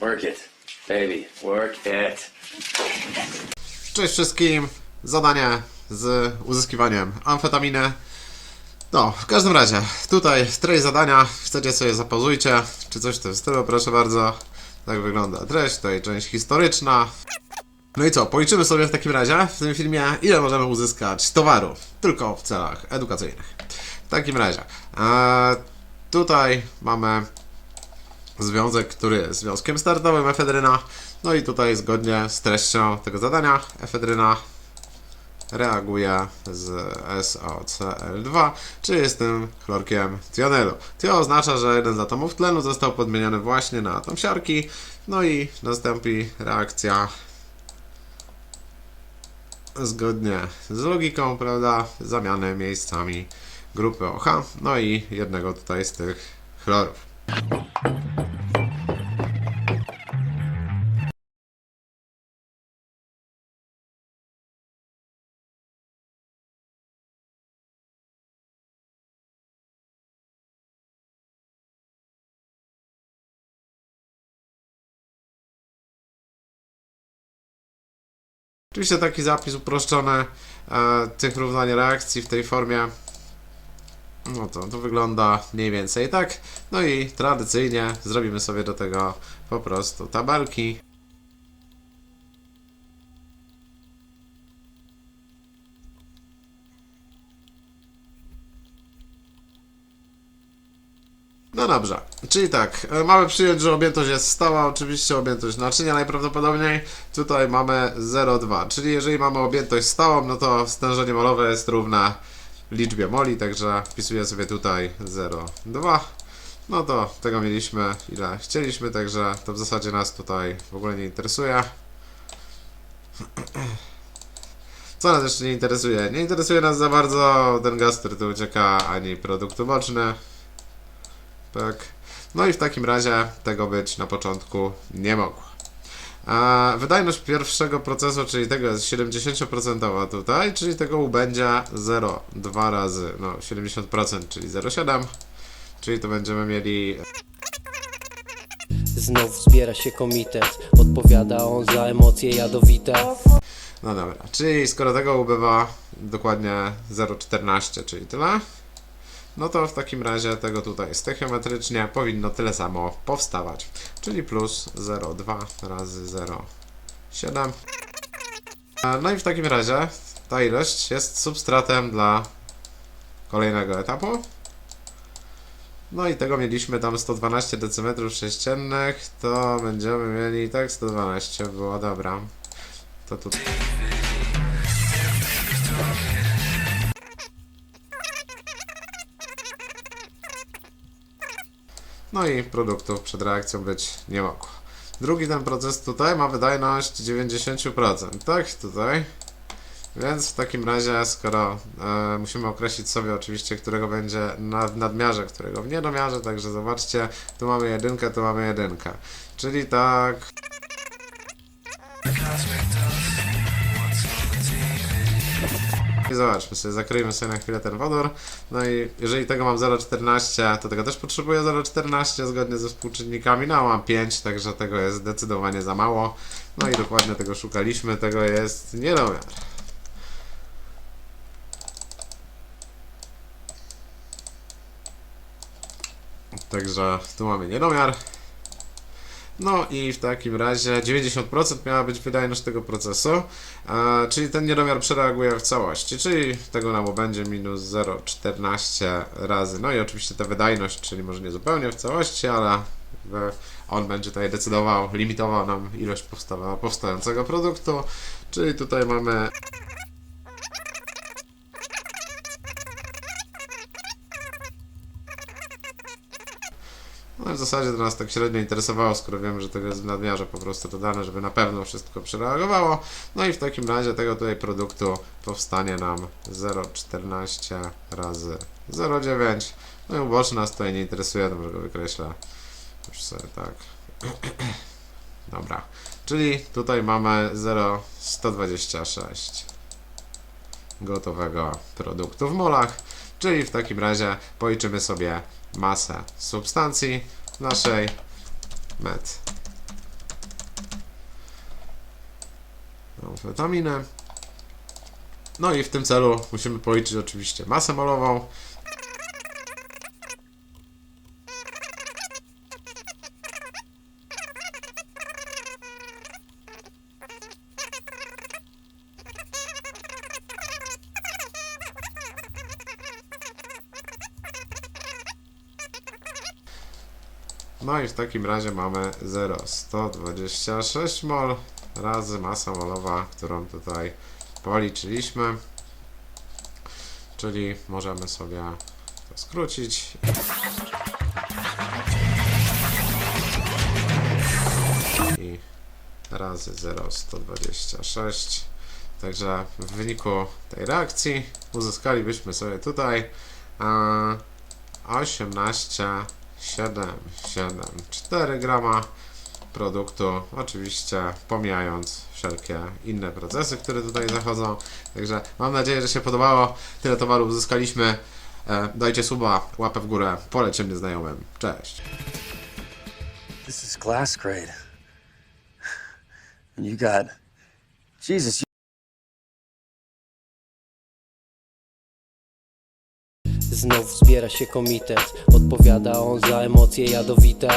Work it, baby. Work it. Cześć wszystkim! Zadanie z uzyskiwaniem amfetaminy. No, w każdym razie, tutaj treść zadania, chcecie sobie zapauzujcie, czy coś w tym stylu, proszę bardzo. Tak wygląda treść, tutaj część historyczna. No i co, policzymy sobie w takim razie w tym filmie, ile możemy uzyskać towaru, tylko w celach edukacyjnych. W takim razie, e, tutaj mamy związek, który jest związkiem startowym efedryna. No i tutaj zgodnie z treścią tego zadania efedryna reaguje z SOCl2, czyli z tym chlorkiem tionelu. To oznacza, że jeden z atomów tlenu został podmieniony właśnie na atom siarki, no i nastąpi reakcja zgodnie z logiką, prawda, zamiany miejscami grupy OH, no i jednego tutaj z tych chlorów. Oczywiście taki zapis uproszczony e, tych równań reakcji w tej formie. No to, to wygląda mniej więcej tak. No i tradycyjnie zrobimy sobie do tego po prostu tabelki. No dobrze, czyli tak, e, mamy przyjąć, że objętość jest stała, oczywiście objętość naczynia najprawdopodobniej. Tutaj mamy 0,2, czyli jeżeli mamy objętość stałą, no to stężenie molowe jest równe liczbie moli, także wpisuję sobie tutaj 0,2. No to tego mieliśmy ile chcieliśmy, także to w zasadzie nas tutaj w ogóle nie interesuje. Co nas jeszcze nie interesuje? Nie interesuje nas za bardzo ten gaz, który tu ucieka, ani produkt uboczny. Tak. No i w takim razie tego być na początku nie mogło. A wydajność pierwszego procesu, czyli tego jest 70% tutaj, czyli tego U będzie 0,2 razy, no 70%, czyli 0,7, czyli to będziemy mieli Znów zbiera się komitet Odpowiada on za emocje jadowite. No dobra, czyli skoro tego ubywa dokładnie 0,14, czyli tyle, no to w takim razie tego tutaj stechiometrycznie powinno tyle samo powstawać, czyli plus 0,2 razy 0,7. E, No i w takim razie ta ilość jest substratem dla kolejnego etapu. No i tego mieliśmy tam 112 dm sześciennych, to będziemy mieli tak 112 było, dobra. To tu No i produktów przed reakcją być nie mogło. Drugi ten proces tutaj ma wydajność 90%, tak? Tutaj. Więc w takim razie, skoro e, musimy określić sobie oczywiście, którego będzie na, w nadmiarze, którego w niedomiarze, także zobaczcie, tu mamy jedynkę, tu mamy jedynkę. Czyli tak, I zobaczmy sobie, zakryjmy sobie na chwilę ten wodór. No i jeżeli tego mam 0,14, to tego też potrzebuję 0,14 zgodnie ze współczynnikami. No mam 5, także tego jest zdecydowanie za mało. No i dokładnie tego szukaliśmy, tego jest niedomiar. Także tu mamy niedomiar. No i w takim razie 90% miała być wydajność tego procesu, czyli ten niedomiar przereaguje w całości, czyli tego nam będzie minus 0,14 razy. No i oczywiście ta wydajność, czyli może nie zupełnie w całości, ale on będzie tutaj decydował, limitował nam ilość powstawa, powstającego produktu, czyli tutaj mamy No w zasadzie to nas tak średnio interesowało, skoro wiemy, że tego jest w nadmiarze po prostu dodane, żeby na pewno wszystko przereagowało. No i w takim razie tego tutaj produktu powstanie nam 0,14 razy 0,9. No i uboczny nas tutaj nie interesuje, to może go wykreślę. Już sobie tak. Dobra. Czyli tutaj mamy 0,126 gotowego produktu w molach. Czyli w takim razie policzymy sobie masę substancji naszej met. Amfetaminy. No i w tym celu musimy policzyć oczywiście masę molową No i w takim razie mamy 0,126 mol razy masa molowa, którą tutaj policzyliśmy. Czyli możemy sobie to skrócić. I razy 0,126. Także w wyniku tej reakcji uzyskalibyśmy sobie tutaj e, 18,774 grama produktu, oczywiście pomijając wszelkie inne procesy, które tutaj zachodzą. Także mam nadzieję, że się podobało. Tyle towaru uzyskaliśmy. E, dajcie suba, łapę w górę, polećcie mnie znajomym. Cześć! This is glass grade. And you got. Jesus, Znów zbiera się komitet. Odpowiada on za emocje jadowite